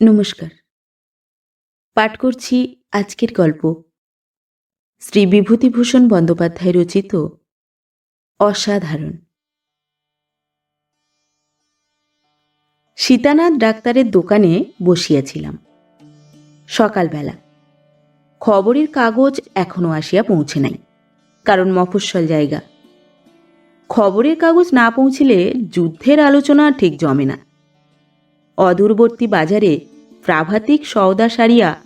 নমস্কার। পাঠ করছি আজকের গল্প। শ্রী বিভূতিভূষণ বন্দ্যোপাধ্যায় রচিত অসাধারণ। সীতানাথ ডাক্তারের দোকানে বসিয়াছিলাম। সকালবেলা। খবরের কাগজ এখনও আসিয়া পৌঁছে নাই, কারণ মফস্বল জায়গা। খবরের কাগজ না পৌঁছিলে যুদ্ধের আলোচনা ঠিক জমে না। অদূরবর্তী বাজারে প্রাভাতিক সওদা সারিয়া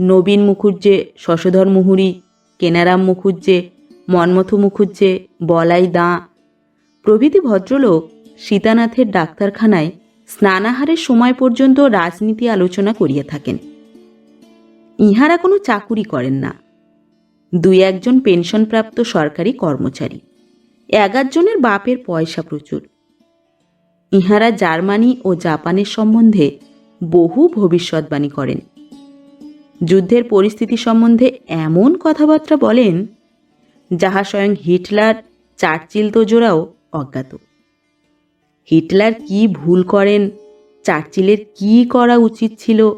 নবীন মুখুজ্জে, শশধর মুহুরি, কেনারাম মুখুজ্জে, মন্মথ মুখুজ্জে, বলাই দাঁ। প্রভৃতি ভদ্রলোক সীতানাথের ডাক্তারখানায় স্নানাহারের সময় পর্যন্ত রাজনীতি আলোচনা করিয়া থাকেন। ইহারা কোনো চাকুরি করেন না। দুই একজন পেনশনপ্রাপ্ত সরকারি কর্মচারী। এগারজনের বাপের পয়সা প্রচুর। ইহারা জার্মানি ও জাপানের সম্বন্ধে বহু ভবিষ্যৎবাণী করেন। যুদ্ধের পরিস্থিতি সম্বন্ধে এমন কথাবার্তা বলেন, যাহা স্বয়ং হিটলার, চার্চিল তো জোড়াও অজ্ঞাত। হিটলার কি ভুল করেন, চার্চিলের কি করা উচিত ছিল,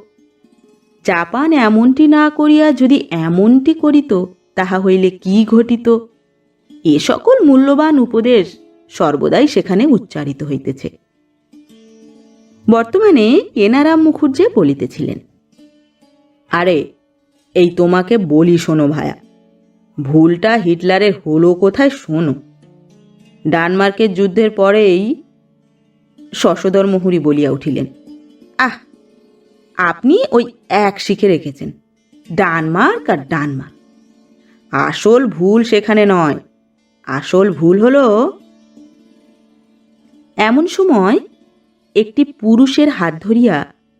জাপান এমনটি না করিয়া যদি এমনটি করিত, তাহা হইলে কি ঘটিত, এ সকল মূল্যবান উপদেশ সর্বদাই সেখানে উচ্চারিত হইতেছে। বর্তমানে কেনারাম মুখুজ্জে বলিতেছিলেন, আরে, এই তোমাকে বলি শোনো ভায়া, ভুলটা হিটলারের হলো কোথায় শোনো। ডানমার্কের যুদ্ধের পরেই শশধর মুহুরি বলিয়া উঠিলেন, আহ, আপনি ওই এক শিখে রেখেছেন, ডানমার্ক আর ডানমার্ক। আসল ভুল সেখানে নয়, আসল ভুল হলো, এমন সময় একটি পুরুষের হাত ধরিয়া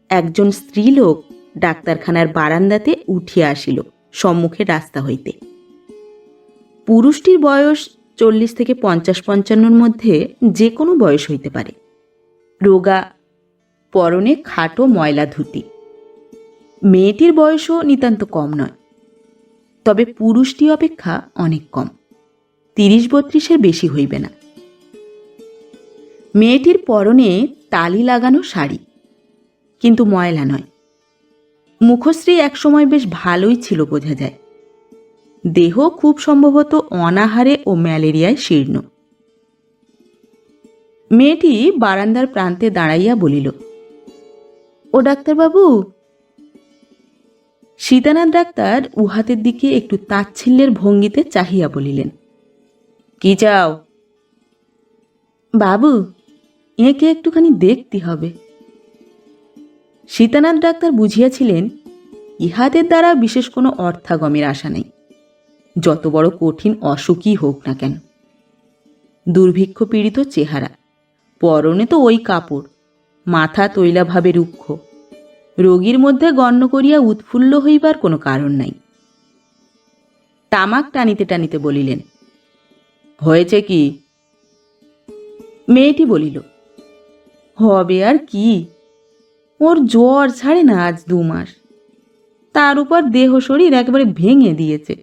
একজন স্ত্রীলোক ডাক্তারখানার বারান্দাতে উঠিয়া আসিল, সম্মুখে রাস্তা হইতে। পুরুষটির বয়স চল্লিশ থেকে পঞ্চাশ পঞ্চান্নর মধ্যে যে কোনো বয়স হইতে পারে। রোগা, পরনে খাটো ময়লা ধুতি। মেয়েটির বয়সও নিতান্ত কম নয়, তবে পুরুষটি অপেক্ষা অনেক কম। তিরিশ বত্রিশের বেশি হইবে না। মেয়েটির পরনে তালি লাগানো শাড়ি। কিন্তু ময়লা নয়। মুখশ্রী একসময় বেশ ভালোই ছিল, বোঝা যায়। দেহ খুব সম্ভবত অনাহারে ও ম্যালেরিয়ায় শীর্ণ। মেয়েটি বারান্দার প্রান্তে দাঁড়াইয়া বলিল, ও ডাক্তারবাবু! সীতানাথ ডাক্তার উহাতের দিকে একটু তাচ্ছিল্যের ভঙ্গিতে চাহিয়া বলিলেন, কি চাও? বাবু একে একটুখানি দেখতে হবে। সীতানাথ ডাক্তার বুঝিয়াছিলেন, ইহাদের দ্বারা বিশেষ কোনো অর্থাগমের আশা নেই। যত বড় কঠিন অসুখই হোক না কেন। দুর্ভিক্ষ পীড়িত চেহারা, পরনে তো ওই কাপড়, মাথা তৈলাভাবে রুক্ষ। রোগীর মধ্যে গণ্য করিয়া উৎফুল্ল হইবার কোনো কারণ নাই। তামাক টানিতে টানিতে বলিলেন, হয়েছে কি? মেয়েটি বলিল হবে আর কি? ওর জ্বর ছাড়ে না আজ দু মাস। তার উপর দেহ শরীর একেবারে ভেঙে দিয়েছে।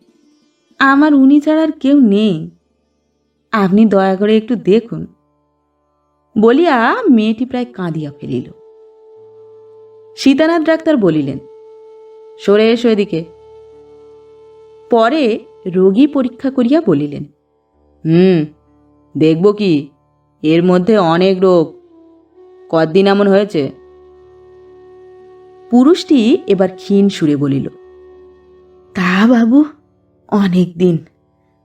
আমার উনি ছাড়া আর কেউ নেই। আপনি দয়া করে একটু দেখুন। বলিয়া মেয়েটি প্রায় কাঁদিয়া ফেলিল। সীতানাথ ডাক্তার বলিলেন, সরে এসো এদিকে। পরে রোগী পরীক্ষা করিয়া বলিলেন, হুম, দেখব কি? এর মধ্যে অনেক রোগ। কদিন এমন হয়েছে? পুরুষটি এবার ক্ষীণ সুরে বলিল তা বাবু অনেক দিন।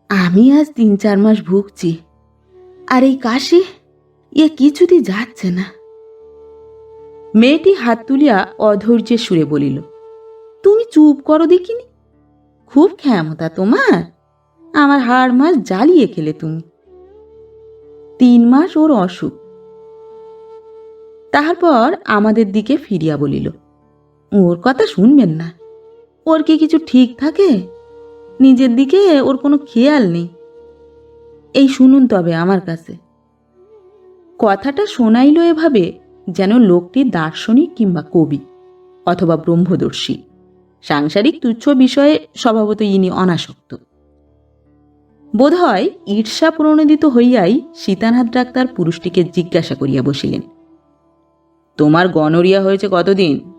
আমি আজ তিন চার মাস ভুগছি। আর এই কাশি এ কিছুতেই যাচ্ছে না। মেয়েটি হাত তুলিয়া অধৈর্যের সুরে বলিল তুমি চুপ করো দেখিনি? খুব ক্ষমতা তোমার। আমার হাড় মাস জ্বালিয়ে খেলে তুমি। তিন মাস ওর অসুখ। তারপর আমাদের দিকে ফিরিয়া বলিল, ওর কথা শুনবেন না। ওর কি কিছু ঠিক থাকে? নিজের দিকে ওর কোনো খেয়াল নেই। এই শুনুন তবে আমার কাছে। কথাটা শোনাইল এভাবে যেন লোকটি দার্শনিক কিংবা কবি অথবা ব্রহ্মদর্শী। সাংসারিক তুচ্ছ বিষয়ে স্বভাবত ইনি অনাসক্ত। বোধহয় ঈর্ষা প্রণোদিত হইয়াই সীতানাথ ডাক্তার পুরুষটিকে জিজ্ঞাসা করিয়া বসিলেন তোমার গনরিয়া হয়েছে কতদিন?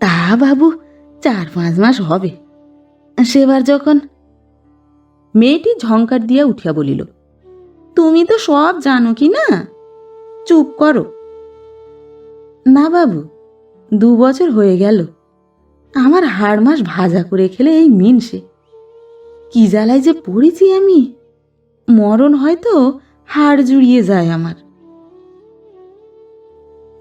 তা বাবু চার পাঁচ মাস হবে। সেবার যখন? মেয়েটি ঝঙ্কার দিয়া উঠিয়া বলিল তুমি তো সব জানো কি না? চুপ করো। না বাবু দু বছর হয়ে গেল। আমার হাড় মাস ভাজা করে খেলে এই মিনসে। কি জ্বালায় যে পড়েছি আমি? মরণ হয়তো হাড় জুড়িয়ে যায় আমার।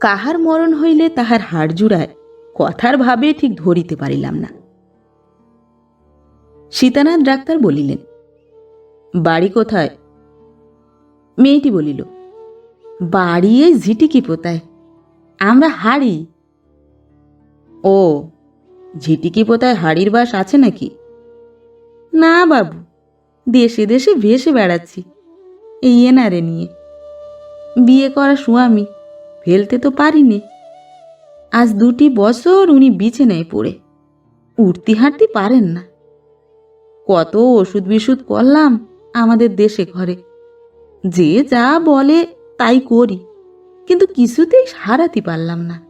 কাহার মরণ হইলে তাহার হাড় জুড়ায়, কথার ভাবে ঠিক ধরিতে পারিলাম না। সীতানাথ ডাক্তার বলিলেন, বাড়ি কোথায়? মেয়েটি বলিল, বাড়ি এই ঝিটিকি পোতায়, আমরা হাড়ি। ও, ঝিটিকি পোতায় হাড়ির বাস আছে নাকি? না বাবু, দেশে দেশে ভেসে বেড়াচ্ছি, এই এনারে নিয়ে। বিয়ে করা স্বামী ফেলতে তো পারিনি। আজ দুটি বছর উনি বিছানায় পড়ে। উঠতি হাঁটতে পারেন না। কত ওষুধ বিষুধ করলাম আমাদের দেশে ঘরে। যে যা বলে তাই করি, কিন্তু কিছুতেই সারাতে পারলাম না।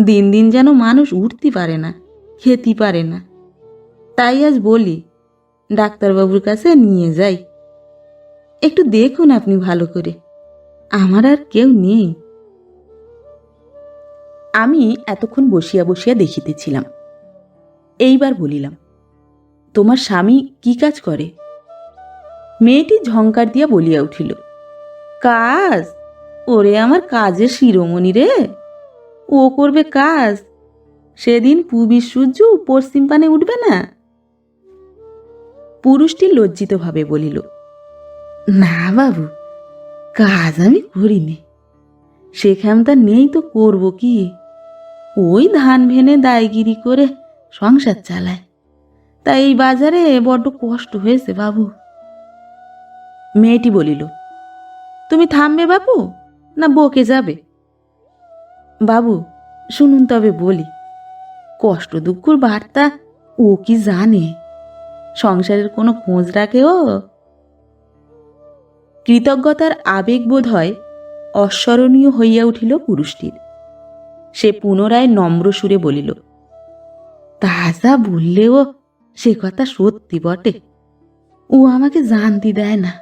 দিন দিন যেন মানুষ উঠতে পারে না, খেতে পারে না। তাই আজ বলি, ডাক্তারবাবুর কাছে নিয়ে যাই। একটু দেখুন আপনি ভালো করে। আমার আর কেউ নেই। আমি এতক্ষণ বসিয়া বসিয়া দেখিতেছিলাম। এইবার বলিলাম, তোমার স্বামী কি কাজ করে? মেয়েটি ঝঙ্কার দিয়া বলিয়া উঠিল, কাজ? ওরে আমার কাজের শিরোমণি রে! ও করবে কাজ। সেদিন পুবির সূর্য পশ্চিম পানে উঠবে না? পুরুষটি লজ্জিতভাবে বলিল, না বাবু, কাজ আমি করিনি। সেখানটা নেই তো করব কি? ওই ধান ভেনে দায়গিরি করে সংসার চালায়। তাই এই বাজারে বড্ড কষ্ট হয়েছে বাবু। মেয়েটি বলিল, তুমি থামবে বাবু না বকে যাবে? বাবু, শুনুন তবে বলি, কষ্ট দুঃখর বার্তা ও কি জানে? সংসারের কোনো খোঁজ রাখে ও? কৃতজ্ঞতার আবেগ বোধ হয় অস্মরণীয় হইয়া উঠিল পুরুষটির। সে পুনরায় নম্র সুরে বলিল তাজা বললেও সে কথা সত্যি বটে। ও আমাকে জানতে দেয় না,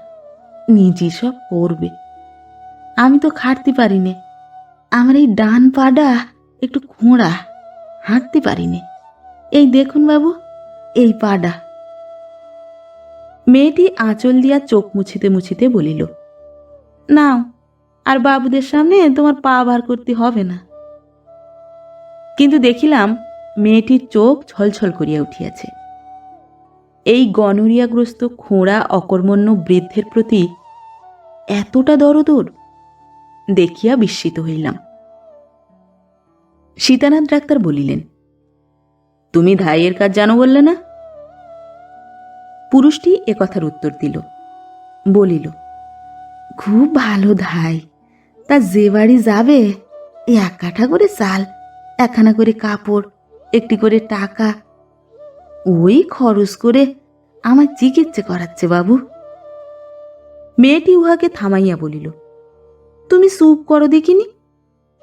নিজে সব করবে। আমি তো খাটতে পারি নে আমার এই ডান পাডা একটু খোঁড়া, হাঁটতে পারি নে এই দেখুন বাবু, এই পাডা মেয়েটি আঁচল দিয়া চোখ মুছিতে মুছিতে বলিল, নাও আর বাবুদের সামনে তোমার পা বার করতে হবে না। কিন্তু দেখিলাম মেয়েটির চোখ ছলছল করিয়া উঠিয়াছে। এই গনরিয়াগ্রস্ত খোঁড়া অকর্মণ্য বৃদ্ধের প্রতি এতটা দরদর দেখিয়া বিস্মিত হইলাম। সীতানাথ ডাক্তার বলিলেন, তুমি ধাইয়ের কাজ জানো বললে না? পুরুষটি এ কথার উত্তর দিল, বলিল, খুব ভালো ধাই। তা যে বাড়ি যাবে এক কাঠা করে চাল, একখানা করে কাপড়, একটি করে টাকা। ওই খরচ করে আমার চিকিৎসা করাচ্ছে বাবু। মেয়েটি উহাকে থামাইয়া বলিল, তুমি চুপ করো দেখিনি?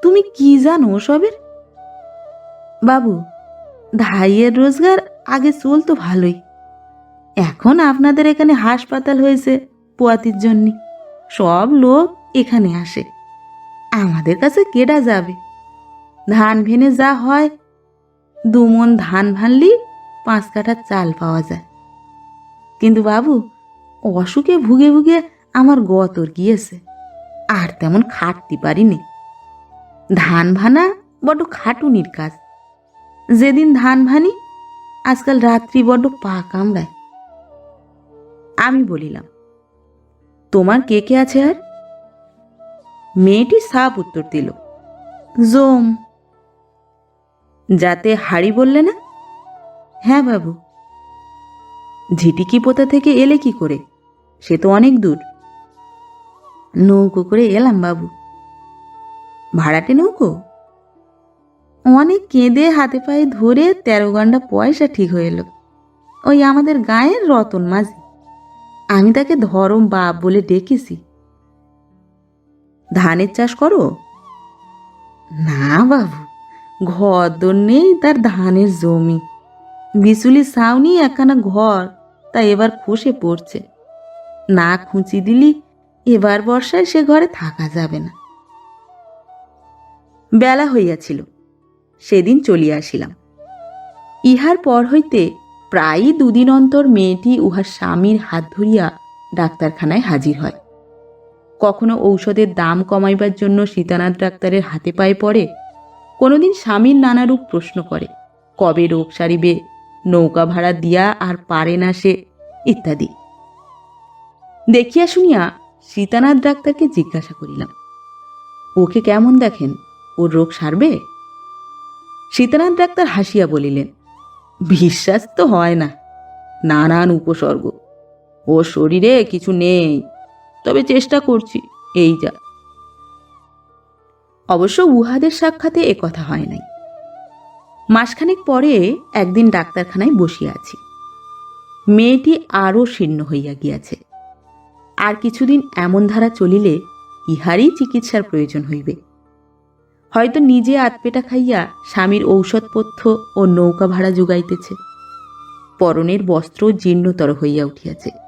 তুমি কি জানো ওসবের? বাবু, ধাইয়ের রোজগার আগে চলতো ভালোই। এখন আপনাদের এখানে হাসপাতাল হয়েছে পোয়াতির জন্য। সব লোক এখানে আসে। আমাদের কাছে কেডা যাবে? ধান ভেনে যা হয় দুমন ধান ভানলি পাঁচ কাঠা চাল পাওয়া যায়। কিন্তু বাবু, অসুখে ভুগে ভুগে আমার গতর গিয়েছে, আর তেমন খাটতে পারিনি। ধান ভানা বড্ড খাটুনির কাজ। যেদিন ধান ভানি, আজকাল রাত্রি বড্ড পা কামড়ায়। আমি বলিলাম, তোমার কে কে আছে আর? মেয়েটি সাপ উত্তর দিল, জোম। যাতে হাড়ি বললে না? হ্যাঁ বাবু। ঝিটিকি পোতা থেকে এলে কি করে? সে তো অনেক দূর। নৌকো করে এলাম বাবু। ভাড়াটে নৌকো? অনেক কেঁদে হাতে পায়ে ধরে তেরো ঘণ্টা পয়সা ঠিক হয়ে এলো। ওই আমাদের গায়ের রতন মাঝি। আমি তাকে ধরম বাপ বলে ডেকেছি। ধানের চাষ করো? না বাবু, ঘর দর নেই তার ধানের জমি। বিচুলি ছাউনি একখানা ঘর, তা এবার খসে পড়ছে। না খুঁচি দিলি, এবার বর্ষায় সে ঘরে থাকা যাবে না। বেলা হইয়াছিল, সেদিন চলিয়া আসিলাম। ইহার পর হইতে প্রায়ই দুদিন অন্তর মেয়েটি উহার স্বামীর হাত ধরিয়া ডাক্তারখানায় হাজির হয়। কখনো ঔষধের দাম কমাইবার জন্য সীতানাথ ডাক্তারের হাতে পায়ে পড়ে? কোনোদিন স্বামীর নানারূপ প্রশ্ন করে, কবে রোগ সারিবে? নৌকা ভাড়া দিয়া আর পারে না সে? ইত্যাদি। দেখিয়া শুনিয়া সীতানাথ ডাক্তারকে জিজ্ঞাসা করিলাম, ওকে কেমন দেখেন? ওর রোগ সারবে? সীতানাথ ডাক্তার হাসিয়া বলিলেন, বিশ্বাস তো হয় না, নানান উপসর্গ। ও শরীরে কিছু নেই তবে চেষ্টা করছি, এই যা। অবশ্য উহাদের সাক্ষাতে কথা হয় নাই। মাসখানেক পরে একদিন ডাক্তারখানায় বসিয়া আছি। মেয়েটি আরও শীর্ণ হইয়া গিয়াছে। আর কিছুদিন এমন ধারা চলিলে ইহারই চিকিৎসার প্রয়োজন হইবে। হয়তো নিজে আতপেটা খাইয়া স্বামীর ঔষধপথ্য ও নৌকা ভাড়া যোগাইতেছে। পরনের বস্ত্র জীর্ণতর হইয়া উঠিয়াছে।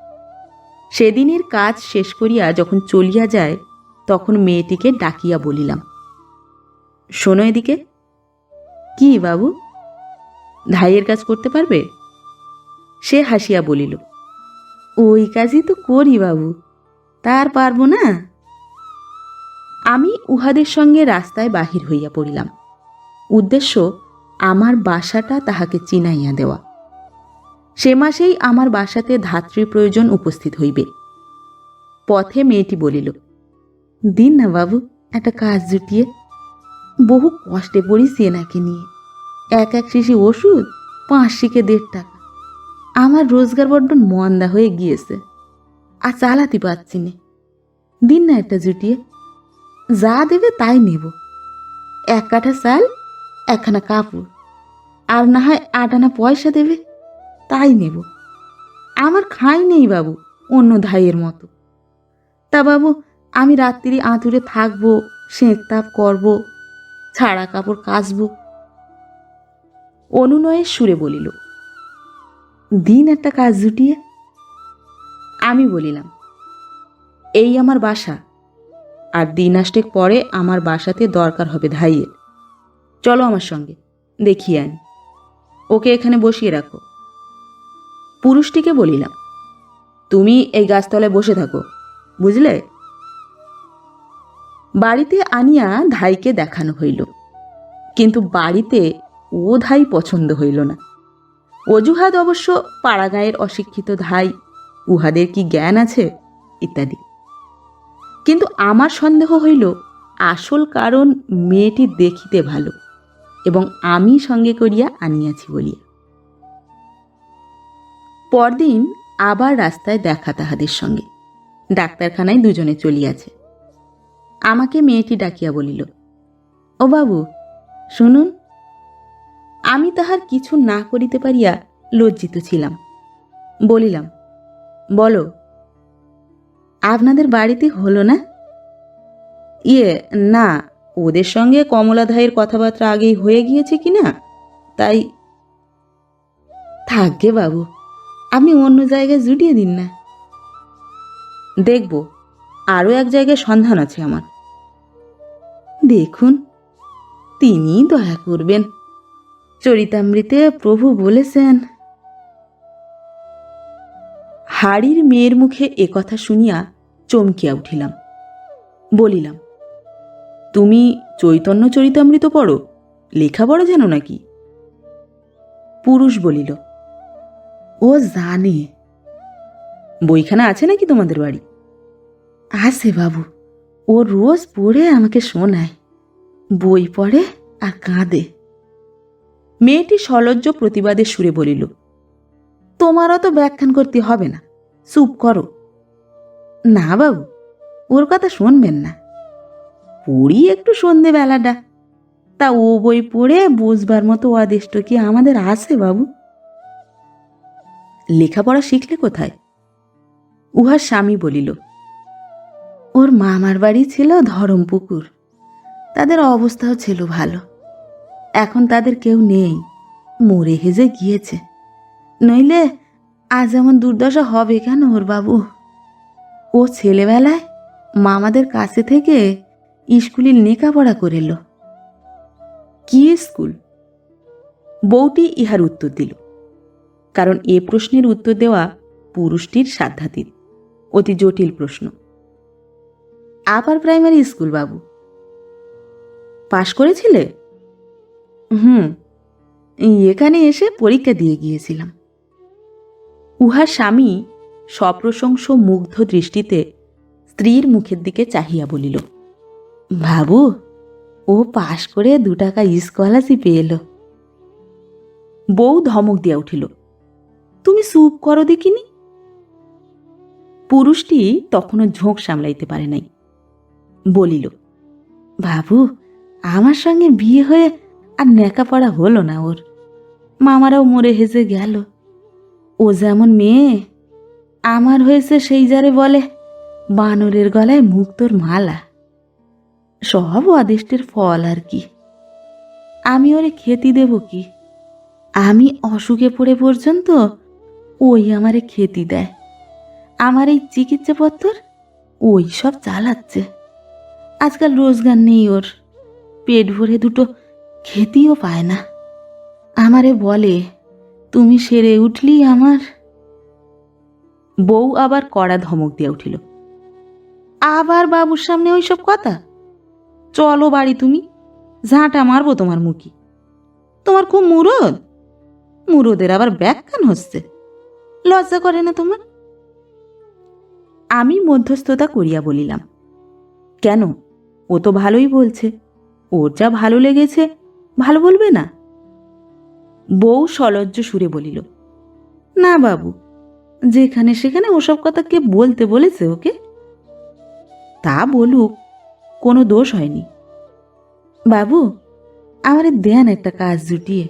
সেদিনের কাজ শেষ করিয়া যখন চলিয়া যায়, তখন মেয়েটিকে ডাকিয়া বলিলাম, শোনো এদিকে। কি বাবু? ধাইয়ের কাজ করতে পারবে? সে হাসিয়া বলিল, ওই কাজই তো করি বাবু, তার পারব না? আমি উহাদের সঙ্গে রাস্তায় বাহির হইয়া পড়িলাম। উদ্দেশ্য, আমার বাসাটা তাহাকে চিনাইয়া দেওয়া। সে মাসেই আমার বাসাতে ধাত্রী প্রয়োজন উপস্থিত হইবে। পথে মেয়েটি বলিল, দিন না বাবু, একটা কাজ জুটিয়ে। বহু কষ্টে পড়ি সেনাকে নিয়ে। এক এক শিশি ওষুধ, পাঁচ শিখে দেড় টাকা। আমার রোজগার বড্ড মন্দা হয়ে গিয়েছে, আর চালাতে পারছি নে। দিন না একটা জুটিয়ে। যা দেবে তাই নেব। এক কাঠা চাল, একখানা কাপড়। আর না হয় আট আনা পয়সা দেবে। তাই নেব। আমার খাই নেই বাবু, অন্য ধাইয়ের মতো। তা বাবু, আমি রাত্রি আঁতুরে থাকব, সেঁক তাপ করব, ছাড়া কাপড় কাচবো। অনুনয়ের সুরে বলিল, দিন একটা কাজ জুটিয়ে? আমি বলিলাম, এই আমার বাসা, আর দিন আষ্টেক পরে আমার বাসাতে দরকার হবে ধাইয়ের। চলো আমার সঙ্গে, দেখিয়ে আনি। ওকে এখানে বসিয়ে রাখো। পুরুষটিকে বলিলাম, তুমি এই গাছতলায় বসে থাকো, বুঝলে? বাড়িতে আনিয়া ধাইকে দেখানো হইল, কিন্তু বাড়িতে ও ধাই পছন্দ হইল না। অজুহাত অবশ্য পাড়াগাঁয়ের অশিক্ষিত ধাই, উহাদের কি জ্ঞান আছে? ইত্যাদি। কিন্তু আমার সন্দেহ হইল, আসল কারণ মেয়েটি দেখিতে ভালো, এবং আমি সঙ্গে করিয়া আনিয়াছি বলিয়া। পরদিন আবার রাস্তায় দেখা তাহাদের সঙ্গে। ডাক্তারখানায় দুজনে চলিয়াছে। আমাকে মেয়েটি ডাকিয়া বলিল, ও বাবু, শুনুন, আমি তাহার কিছু না করিতে পারিয়া লজ্জিত ছিলাম। বলিলাম, বলো, আপনাদের বাড়িতে হলো না? ইয়ে না, ওদের সঙ্গে কমলাধাইয়ের কথাবার্তা আগেই হয়ে গিয়েছে কি না, তাই থাকবে বাবু আপনি অন্য জায়গায় জুটিয়ে দিন না। দেখব, আরও এক জায়গায় সন্ধান আছে আমার। দেখুন তিনি দয়া করবেন। চরিতামৃতে প্রভু বলেছেন, হাড়ির মেয়ের মুখে একথা শুনিয়া চমকিয়া উঠিলাম। বলিলাম, তুমি চৈতন্য চরিতামৃত পড়ো? লেখাপড়া জানো নাকি? পুরুষ বলিল ও জানে। বইখানা আছে নাকি তোমাদের বাড়ি? আছে বাবু। ও রোজ পড়ে আমাকে শোনায়। বই পড়ে আর কাঁদে। মেয়েটি সলজ্জ প্রতিবাদের সুরে বলিল তোমারও তো ব্যাখ্যান করতে হবে না চুপ করো। না বাবু ওর কথা শুনবেন না। পড়ি একটু সন্ধেবেলাটা। তা ও বই পড়ে বুঝবার মতো আদেষ্ট কি আমাদের আছে বাবু? লেখাপড়া শিখলে কোথায়? উহার স্বামী বলিল, ওর মামার বাড়ি ছিল ধরমপুকুর। তাদের অবস্থাও ছিল ভালো। এখন তাদের কেউ নেই। মরে হেজে গিয়েছে। নইলে আজ এমন দুর্দশা হবে কেন ওর বাবু? ও ছেলেবেলায় মামাদের কাছে থেকে স্কুলের লেখাপড়া করেল। কি স্কুল? বউটি ইহার উত্তর দিল কারণ এ প্রশ্নের উত্তর দেওয়া পুরুষটির সাধ্যাতীত। অতি জটিল প্রশ্ন। আপার প্রাইমারি স্কুল বাবু। পাশ করেছিলে? হুম। এখানে এসে পরীক্ষা দিয়ে গিয়েছিলাম। উহার স্বামী সপ্রশংস মুগ্ধ দৃষ্টিতে স্ত্রীর মুখের দিকে চাহিয়া বলিল, বাবু, ও পাশ করে দু টাকা স্কলারশিপ এলো। বউ ধমক দিয়া উঠিল তুমি সুপ করো দেখিনি? পুরুষটি তখনও ঝোঁক সামলাইতে পারে নাই। বলিল, বাবু, আমার সঙ্গে বিয়ে হয়ে আর নেকাপড়া হলো না ওর। মামারাও মরে হেসে গেল। ও যেমন মেয়ে, আমার হয়েছে সেই যারে বলে, বানরের গলায় মুক্তোর মালা। সব অদৃষ্টের ফল আর কি। আমি ওরে খেতি দেব কি? আমি অসুখে পড়ে পর্যন্ত ওই আমারে খেতি দেয়। আমার এই চিকিৎসাপত্র ওই সব চালাচ্ছে। আজকাল রোজগার নেই ওর। পেট ভরে দুটো খেতিও পায় না। আমারে বলে, তুমি সেরে উঠলি আমার। বউ আবার কড়া ধমক দিয়ে উঠিল, আবার বাবুর সামনে ওইসব কথা? চলো বাড়ি তুমি, ঝাঁটা মারবো তোমার মুখি। তোমার খুব মুরদ। মুরদের আবার ব্যাখ্যান হচ্ছে। লজ্জা করে না তোমার? আমি মধ্যস্থতা করিয়া বলিলাম, কেন? ও তো ভালোই বলছে। ওর যা ভালো লেগেছে, ভালো বলবে না? বউ সলজ্জ সুরে বলিল, না বাবু, যেখানে সেখানে ওসব কথা কে বলতে বলেছে ওকে? তা বলুক, কোনো দোষ হয়নি। বাবু, আমারে দেন একটা কাজ জুটিয়ে।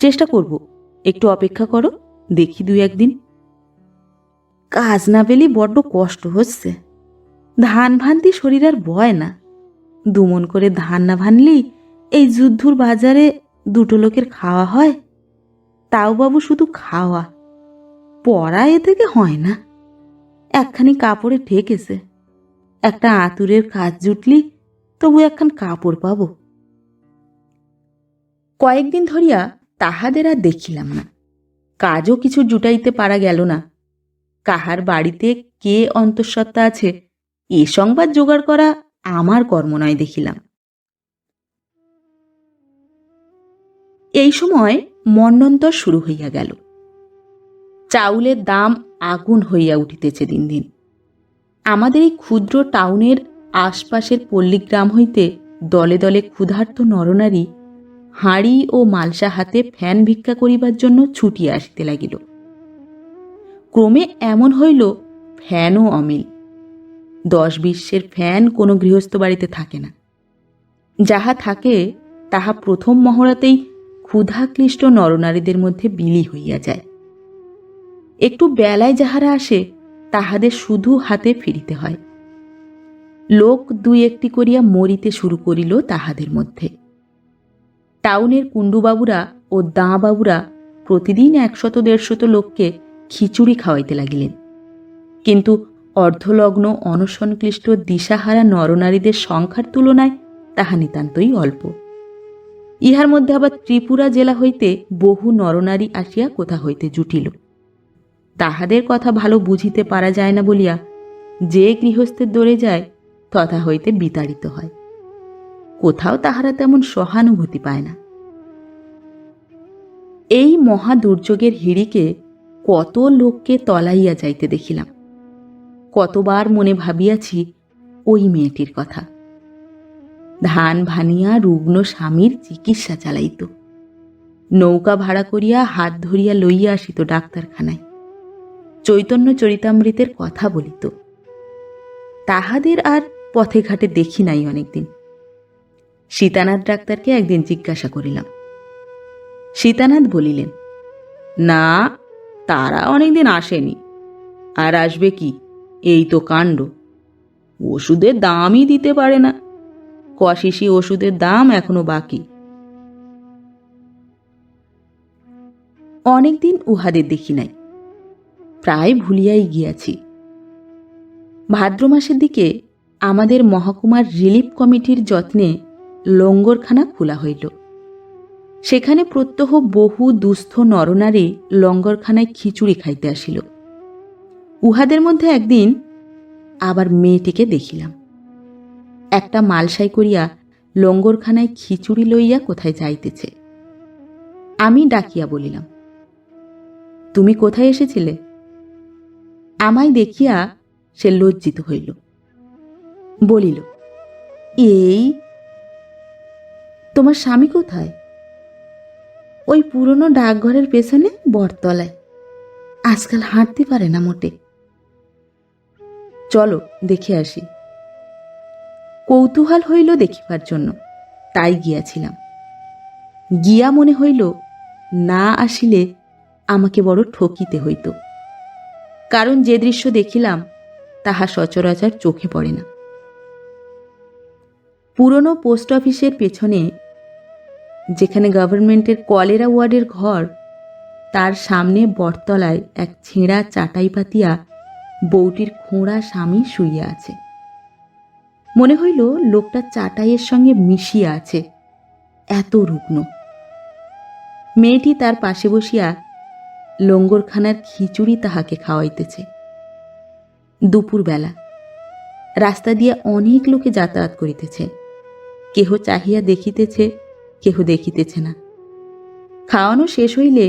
চেষ্টা করব, একটু অপেক্ষা করো। দেখি দুই একদিন। কাজ না পেলেই বড্ড কষ্ট হচ্ছে। ধান ভানতি শরীর আর বয় না। দুমন করে ধান না ভানলি এই যুদ্ধুর বাজারে দুটো লোকের খাওয়া হয়। তাও বাবু শুধু খাওয়া। পড়া এ থেকে হয় না। একখানি কাপড়ে ঠেকেছে। একটা আতুরের কাজ জুটলি, তবু একখান কাপড় পাব। কয়েকদিন ধরিয়া তাহাদের আর দেখিলাম না। কাজও কিছু জুটাইতে পারা গেল না। কাহার বাড়িতে কে অন্তঃসত্ত্বা আছে, এ সংবাদ জোগাড় করা আমার কর্ম নয় দেখিলাম। এই সময় মন্নন্তর শুরু হইয়া গেল। চাউলের দাম আগুন হইয়া উঠিতেছে দিন দিন। আমাদের এই ক্ষুদ্র টাউনের আশপাশের পল্লীগ্রাম হইতে দলে দলে ক্ষুধার্ত নরনারী হাঁড়ি ও মালসা হাতে ফ্যান ভিক্ষা করিবার জন্য ছুটিয়া আসিতে লাগিল। ক্রমে এমন হইল, ফ্যানও অমিল। দশ বিশ্বের ফ্যান কোনো গৃহস্থ বাড়িতে থাকে না। যাহা থাকে, তাহা প্রথম মহড়াতেই ক্ষুধাক্লিষ্ট নরনারীদের মধ্যে বিলি হইয়া যায়। একটু বেলায় যাহারা আসে, তাহাদের শুধু হাতে ফিরিতে হয়। লোক দুই একটি করিয়া মরিতে শুরু করিল তাহাদের মধ্যে। টাউনের কুণ্ডুবাবুরা ও দাঁবাবুরা প্রতিদিন একশত দেড়শত লোককে খিচুড়ি খাওয়াইতে লাগিলেন। কিন্তু অর্ধলগ্ন অনশনক্লিষ্ট দিশাহারা নরনারীদের সংখ্যার তুলনায় তাহা নিতান্তই অল্প। ইহার মধ্যে আবার ত্রিপুরা জেলা হইতে বহু নরনারী আসিয়া কোথা হইতে জুটিল। তাহাদের কথা ভালো বুঝিতে পারা যায় না বলিয়া যে গৃহস্থের দৌড়ে যায় তথা হইতে বিতাড়িত হয়। কোথাও তাহারা তেমন সহানুভূতি পায় না। এই মহা দুর্যোগের হিড়িকে কত লোককে তলাইয়া যাইতে দেখিলাম। কতবার মনে ভাবিয়াছি, ওই মেয়েটির কথা। ধান ভানিয়া রুগ্ন স্বামীর চিকিৎসা চালাইত। নৌকা ভাড়া করিয়া হাত ধরিয়া লইয়া আসিত ডাক্তারখানায়। চৈতন্য চরিতামৃতের কথা বলিত। তাহাদের আর পথে ঘাটে দেখি নাই অনেকদিন। সীতানাথ ডাক্তারকে একদিন জিজ্ঞাসা করিলাম। সীতানাথ বলিলেন, না, তারা অনেকদিন আসেনি। আর আসবে কি? এই তো কাণ্ড। ওষুধের দামই দিতে পারে না। কশিসি ওষুধের দাম এখনও বাকি। অনেকদিন উহাদের দেখি নাই। প্রায় ভুলিয়াই গিয়াছি। ভাদ্র মাসের দিকে আমাদের মহকুমার রিলিফ কমিটির যত্নে লঙ্গরখানা খোলা হইল। সেখানে প্রত্যহ বহু দুস্থ নরনারী লঙ্গরখানায় খিচুড়ি খাইতে আসিল। উহাদের মধ্যে একদিন আবার মেয়েটিকে দেখিলাম। একটা মালসাই করিয়া লঙ্গরখানায় খিচুড়ি লইয়া কোথায় যাইতেছে? আমি ডাকিয়া বলিলাম, তুমি কোথায় এসেছিলে? আমায় দেখিয়া সে লজ্জিত হইল। বলিল, এই তোমার স্বামী কোথায়? ওই পুরনো ডাকঘরের পেছনে বটতলায়। আজকাল হাঁটতে পারে না মোটে। চলো, দেখে আসি। কৌতূহল হইল দেখিবার জন্য, তাই গিয়াছিলাম। গিয়া মনে হইল, না আসিলে আমাকে বড় ঠকিতে হইত। কারণ যে দৃশ্য দেখিলাম, তাহা সচরাচর চোখে পড়ে না। পুরনো পোস্ট অফিসের পেছনে যেখানে গভর্নমেন্টের কলেরা ওয়ার্ডের ঘর, তার সামনে বটতলায় এক ছেঁড়া চাটাই পাতিয়া বউটির খোঁড়া স্বামী শুইয়া আছে। মনে হইল লোকটা চাটাইয়ের সঙ্গে মিশিয়া আছে, এত রুগ্ন। মেয়েটি তার পাশে বসিয়া লঙ্গরখানার খিচুড়ি তাহাকে খাওয়াইতেছে। দুপুরবেলা রাস্তা দিয়া অনেক লোকে যাতায়াত করিতেছে। কেহ চাহিয়া দেখিতেছে কেহ দেখিতেছে না। খাওয়ানো শেষ হইলে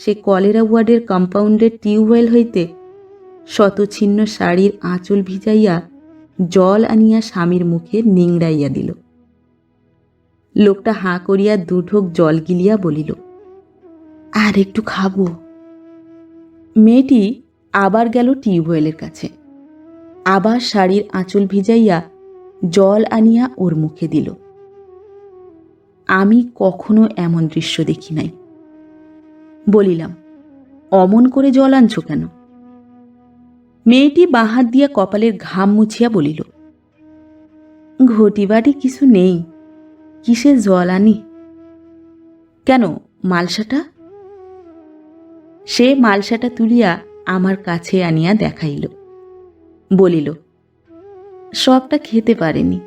সে কলেরা ওয়ার্ডের কম্পাউন্ডের টিউবওয়েল হইতে শতছিন্ন শাড়ির আঁচল ভিজাইয়া জল আনিয়া স্বামীর মুখে নিংড়াইয়া দিল। লোকটা হাঁ করিয়া দুঢোক জল গিলিয়া বলিল, আর একটু খাব। মেয়েটি আবার গেল টিউবওয়েলের কাছে। আবার শাড়ির আঁচল ভিজাইয়া জল আনিয়া ওর মুখে দিল। আমি কখনো এমন দৃশ্য দেখি নাই। বলিলাম, অমন করে জল আনছো কেন? মেয়েটি বাহাত দিয়া কপালের ঘাম মুছিয়া বলিল, ঘটিবাটি কিছু নেই কিসে জল আনি? কেন, মালসাটা? সে মালসাটা তুলিয়া আমার কাছে আনিয়া দেখাইল, বলিল, সবটা খেতে পারেনি,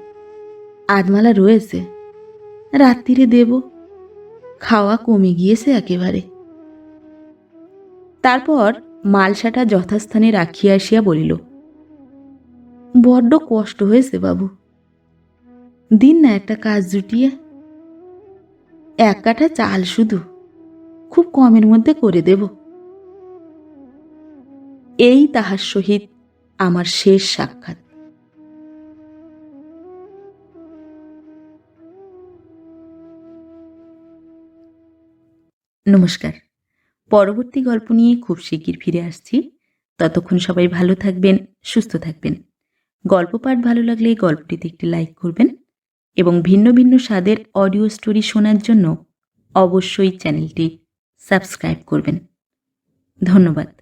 আধমালা রয়েছে। রাত্রিরে দেব। খাওয়া কমে গিয়েছে একেবারে। তারপর মালসাটা যথাস্থানে রাখিয়া আসিয়া বলিল, বড্ড কষ্ট হয়েছে বাবু। দিন না একটা কাজ জুটিয়ে। এক কাঠা চাল শুধু খুব কমের মধ্যে করে দেব। এই তাহার সহিত আমার শেষ সাক্ষাৎ। নমস্কার। পরবর্তী গল্প নিয়ে খুব শিগগির ফিরে আসছি। ততক্ষণ সবাই ভালো থাকবেন, সুস্থ থাকবেন। গল্প পাঠ ভালো লাগলে গল্পটিতে একটি লাইক করবেন এবং ভিন্ন ভিন্ন স্বাদের অডিও স্টোরি শোনার জন্য অবশ্যই চ্যানেলটি সাবস্ক্রাইব করবেন। ধন্যবাদ।